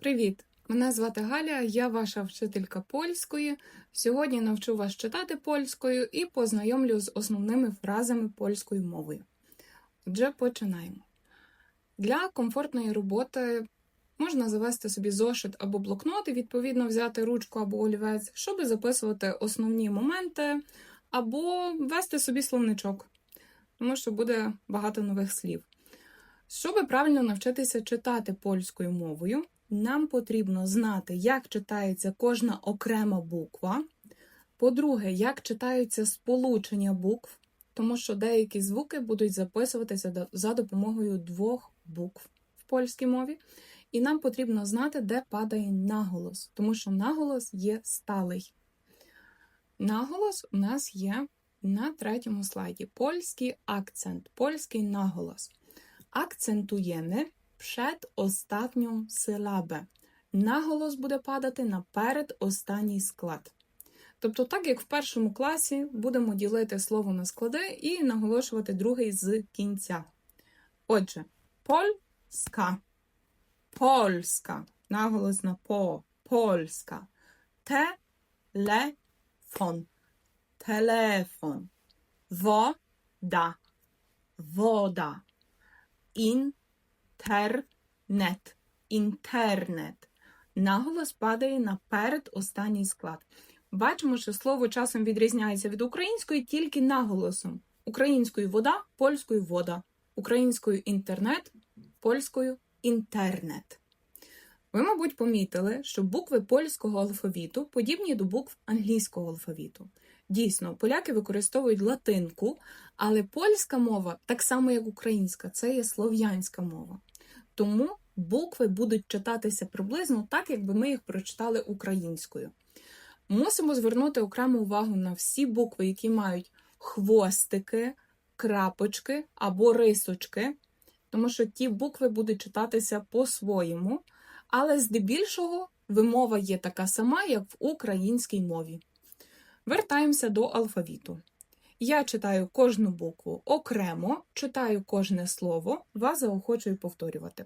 Привіт! Мене звати Галя, я ваша вчителька польської. Сьогодні навчу вас читати польською і познайомлю з основними фразами польською мовою. Отже, починаємо. Для комфортної роботи можна завести собі зошит або блокнот і відповідно взяти ручку або олівець, щоб записувати основні моменти, або вести собі словничок, тому що буде багато нових слів. Щоб правильно навчитися читати польською мовою, нам потрібно знати, як читається кожна окрема буква. По-друге, як читаються сполучення букв, тому що деякі звуки будуть записуватися за допомогою двох букв в польській мові. І нам потрібно знати, де падає наголос, тому що наголос є сталий. Наголос у нас є на третьому слайді. Польський акцент, польський наголос. Акцентуємо przedostatnią силабę. Наголос буде падати на передостанній склад. Тобто, так як в першому класі будемо ділити слово на склади і наголошувати другий з кінця. Отже, польська, польська, наголос на по, польська, телефон, телефон, вода, вода, інтернет, інтернет. Наголос падає на передостанній склад. Бачимо, що слово часом відрізняється від української тільки наголосом. Українською вода, польською вода, українською інтернет, польською інтернет. Ви, мабуть, помітили, що букви польського алфавіту подібні до букв англійського алфавіту. Дійсно, поляки використовують латинку, але польська мова, так само як українська, це є слов'янська мова. Тому букви будуть читатися приблизно так, якби ми їх прочитали українською. Мусимо звернути окрему увагу на всі букви, які мають хвостики, крапочки або рисочки, тому що ті букви будуть читатися по-своєму, але здебільшого вимова є така сама, як в українській мові. Вертаємося до алфавіту. Я читаю кожну букву окремо, читаю кожне слово, вас заохочую повторювати.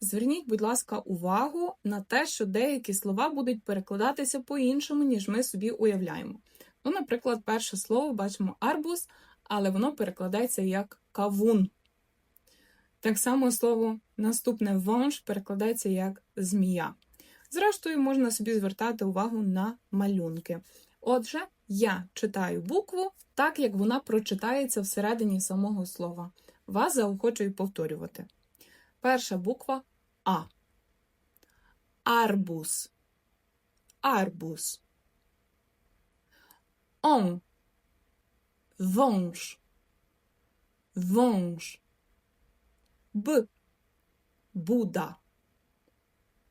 Зверніть, будь ласка, увагу на те, що деякі слова будуть перекладатися по-іншому, ніж ми собі уявляємо. Ну, наприклад, перше слово бачимо арбуз, але воно перекладається як кавун. Так само слово наступне ванш перекладається як змія. Зрештою, можна собі звертати увагу на малюнки. Отже, я читаю букву так, як вона прочитається всередині самого слова. Вас заохочую повторювати. Перша буква А. Арбуз. Арбуз. Он. Wąż. Wąż. Б. Буда.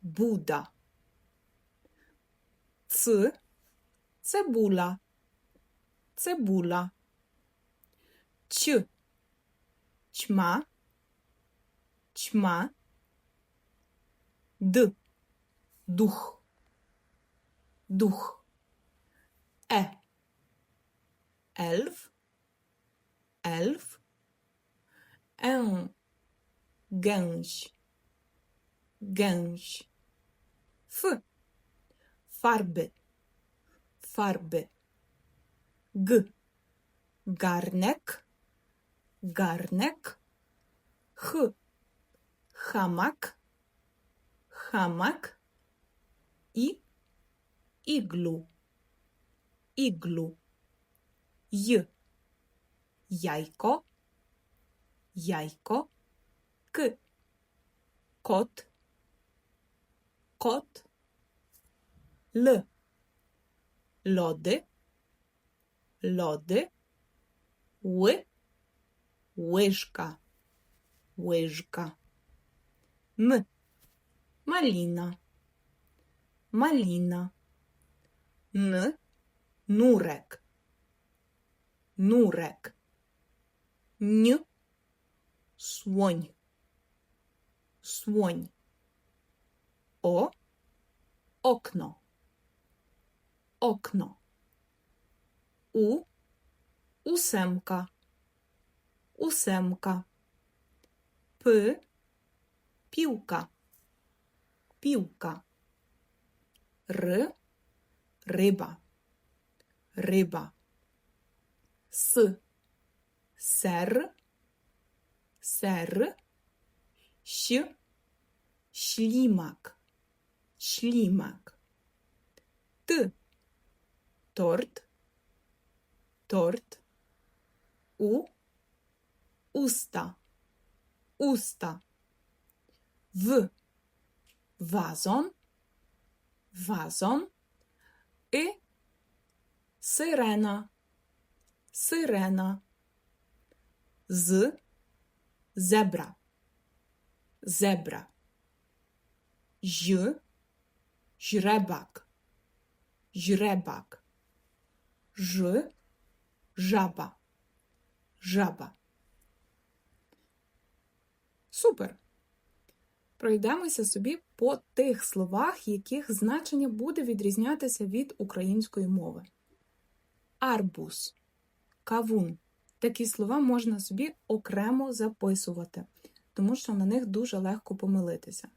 Буда. Ц. cebola, cebola, Ç. Ćma. Ćma. D. Duh. Duh. E. Elf. Elf. En. Ganj. Ganj. F. Farbe. Farby. G. Garnek. Garnek. Ch. Hamak. Hamak. I. Iglu. Iglu. J. Jajko. Jajko. K. Kot. Kot. L. Lody. Lody. Ły. Łyżka. Łyżka. M. Malina. Malina. N. Nurek. Nurek. Н. Słoń. Słoń. O. Okno. Okno. U. Ósemka. Ósemka. P. Piłka. півка. Р риба. Риба. С сер. Сер. Щ шлімак. Шлімак. Т торт. Торт. У уста. Уста. В вазон. Вазон. І сирена. Сирена. З зебра. Зебра. Ж жребак. Жребак. Ж жаба. Жаба. Супер. Пройдемося собі по тих словах, яких значення буде відрізнятися від української мови. Арбуз, кавун. Такі слова можна собі окремо записувати, тому що на них дуже легко помилитися.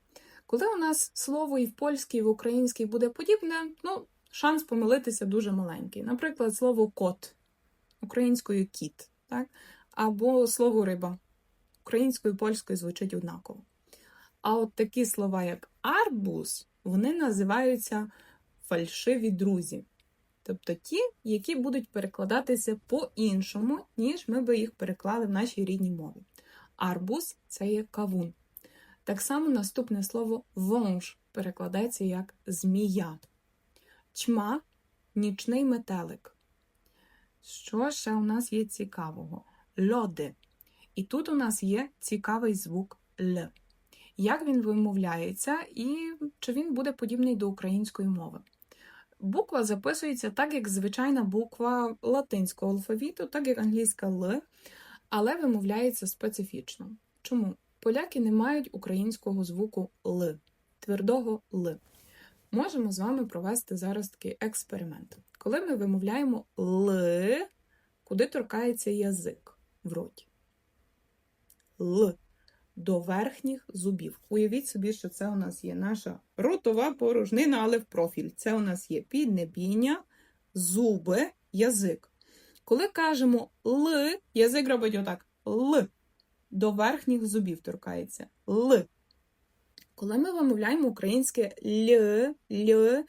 Коли у нас слово і в польській, і в українській буде подібне, ну, шанс помилитися дуже маленький. Наприклад, слово кот, українською кіт, так? або слово риба. Українською і польською звучить однаково. А от такі слова, як арбуз, вони називаються фальшиві друзі. Тобто ті, які будуть перекладатися по-іншому, ніж ми би їх переклали в нашій рідній мові. Арбуз це є кавун. Так само наступне слово вонж перекладається як змія. Чма нічний метелик. Що ще у нас є цікавого? Льоди. І тут у нас є цікавий звук Л. Як він вимовляється, і чи він буде подібний до української мови? Буква записується так, як звичайна буква латинського алфавіту, так як англійська Л, але вимовляється специфічно. Чому? Поляки не мають українського звуку Л, твердого Л. Можемо з вами провести зараз такий експеримент. Коли ми вимовляємо Л, куди торкається язик в роті? Л до верхніх зубів. Уявіть собі, що це у нас є наша ротова порожнина, але в профіль. Це у нас є піднебіння, зуби, язик. Коли кажемо Л, язик робить отак Л. До верхніх зубів торкається Л. Коли ми вимовляємо українське Л, Л,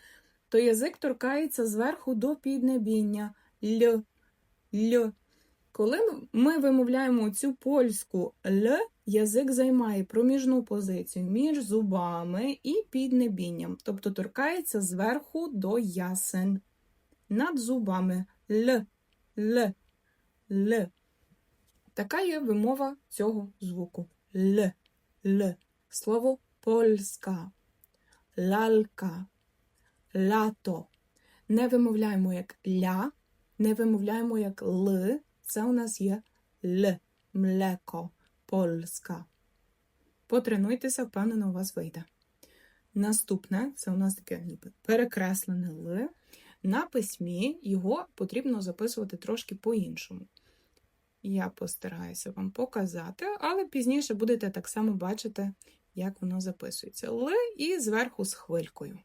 то язик торкається зверху до піднебіння Л, Л. Коли ми вимовляємо цю польську Л, язик займає проміжну позицію між зубами і піднебінням, тобто торкається зверху до ясен. Над зубами Л, Л, Л. Така є вимова цього звуку. Л, Л. Слово польська, лалька, лято. Не вимовляємо як ля, не вимовляємо як л. Це у нас є Л, млеко, польська. Потренуйтеся, впевнено, у вас вийде. Наступне це у нас таке ніби перекреслене Л. На письмі його потрібно записувати трошки по-іншому. Я постараюся вам показати, але пізніше будете так само бачити, як воно записується. Л і зверху з хвилькою.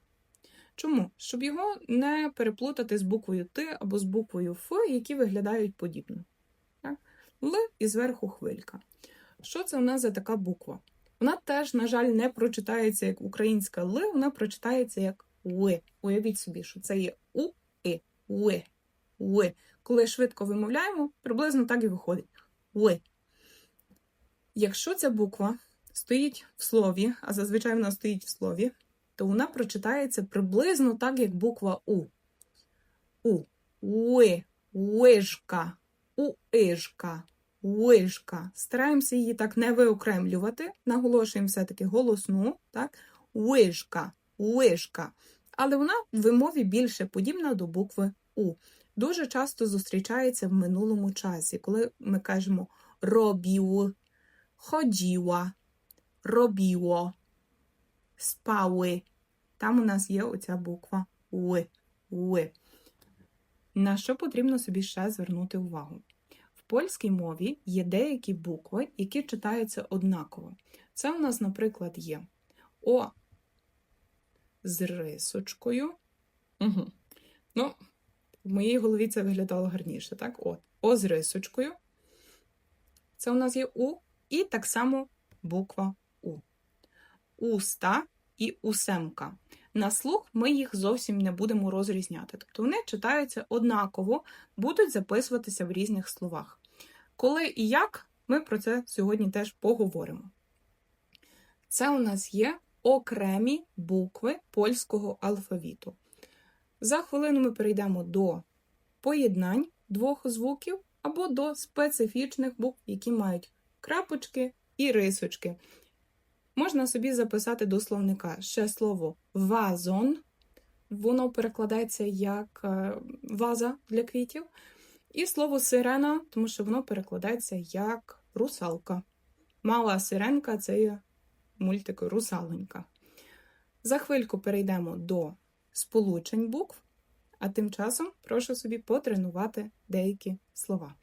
Чому? Щоб його не переплутати з буквою Т або з буквою Ф, які виглядають подібно. Л і зверху хвилька. Що це у нас за така буква? Вона теж, на жаль, не прочитається як українська Л, вона прочитається як Уи. Уявіть собі, що це є У, І, Уи. Уи. Коли швидко вимовляємо, приблизно так і виходить. Уи. Якщо ця буква стоїть в слові, а зазвичай вона стоїть в слові, то вона прочитається приблизно так, як буква У. У. Уи. Уижка. Уижка. Уижка. Стараємося її так не виокремлювати. Наголошуємо все-таки голосну. так? Уижка. Уижка. Але вона в вимові більше подібна до букви У. Дуже часто зустрічається в минулому часі, коли ми кажемо робів, ходіла, робіло, спали. Там у нас є оця буква У. У. На що потрібно собі ще звернути увагу? В польській мові є деякі букви, які читаються однаково. Це у нас, наприклад, є О, з рисочкою. Угу. Ну, в моїй голові це виглядало гарніше, так? От. О з рисочкою. Це у нас є У. І так само буква. Уста і усемка. На слух ми їх зовсім не будемо розрізняти. Тобто вони читаються однаково, будуть записуватися в різних словах. Коли і як, ми про це сьогодні теж поговоримо. Це у нас є окремі букви польського алфавіту. За хвилину ми перейдемо до поєднань двох звуків або до специфічних букв, які мають крапочки і рисочки. Можна собі записати до словника ще слово вазон. Воно перекладається як е, ваза для квітів. І слово сирена, тому що воно перекладається як русалка. Мала сиренка це є мультик Русаленька. За хвильку перейдемо до сполучень букв, а тим часом прошу собі потренувати деякі слова.